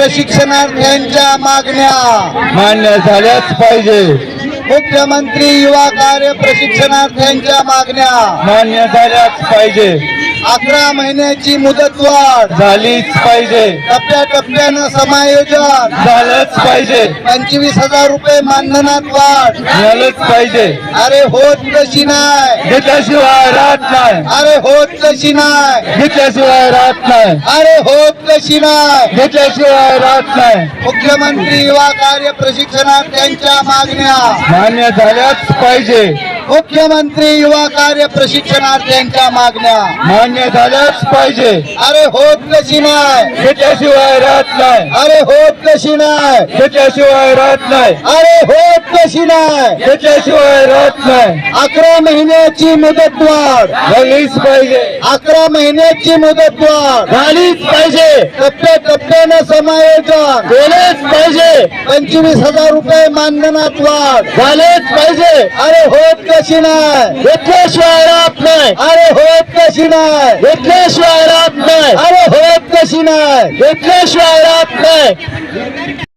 प्रशिक्षणार्थ्यांच्या मागण्या मान्य झाल्याच पाहिजे. मुख्यमंत्री युवा कार्य प्रशिक्षणार्थ्यांच्या मागण्या मान्य झाल्याच पाहिजे. अकरा महिन्याची मुदतवाढ झालीच पाहिजे. टप्प्याटप्प्यानं समायोजन. झालंच पाहिजे. पंचवीस हजार रुपये मानधनात वाढ. झालंच पाहिजे. अरे होत कशी नाही. घेतल्याशिवाय राहत नाही. अरे होत कशी नाही. घेतल्याशिवाय राहत नाही. अरे होत कशी नाही. घेतल्याशिवाय राहत नाही. मुख्यमंत्री युवा कार्य प्रशिक्षणार्थ्यांच्या मागण्या. मान्य झाल्याच पाहिजे. मुख्यमंत्री युवा कार्य प्रशिक्षणार्थ्यांच्या मागण्या. मान्य झाल्याच पाहिजे. अरे होत कशी नाही. घेतल्याशिवाय राहत नाही. अरे होत कशी नाही. घेतल्याशिवाय राहत नाही. अरे होत कशी नाही. घेतल्याशिवाय राहत नाही. अकरा महिन्याची मुदतवाढ. झालीच पाहिजे. अकरा महिन्याची मुदतवाढ. झालीच पाहिजे. टप्प्या टप्प्यानं समायोजन. केलेच पाहिजे. पंचवीस हजार रुपये मानधनात वाढ. झालेच पाहिजे. अरे होत कशी नाही. घेतल्याशिवाय राहत नाही. अरे होत कशी नाही. घेतल्याशिवाय राहत नाही. अरे होत कशी नाही. घेतल्याशिवाय राहत नाही.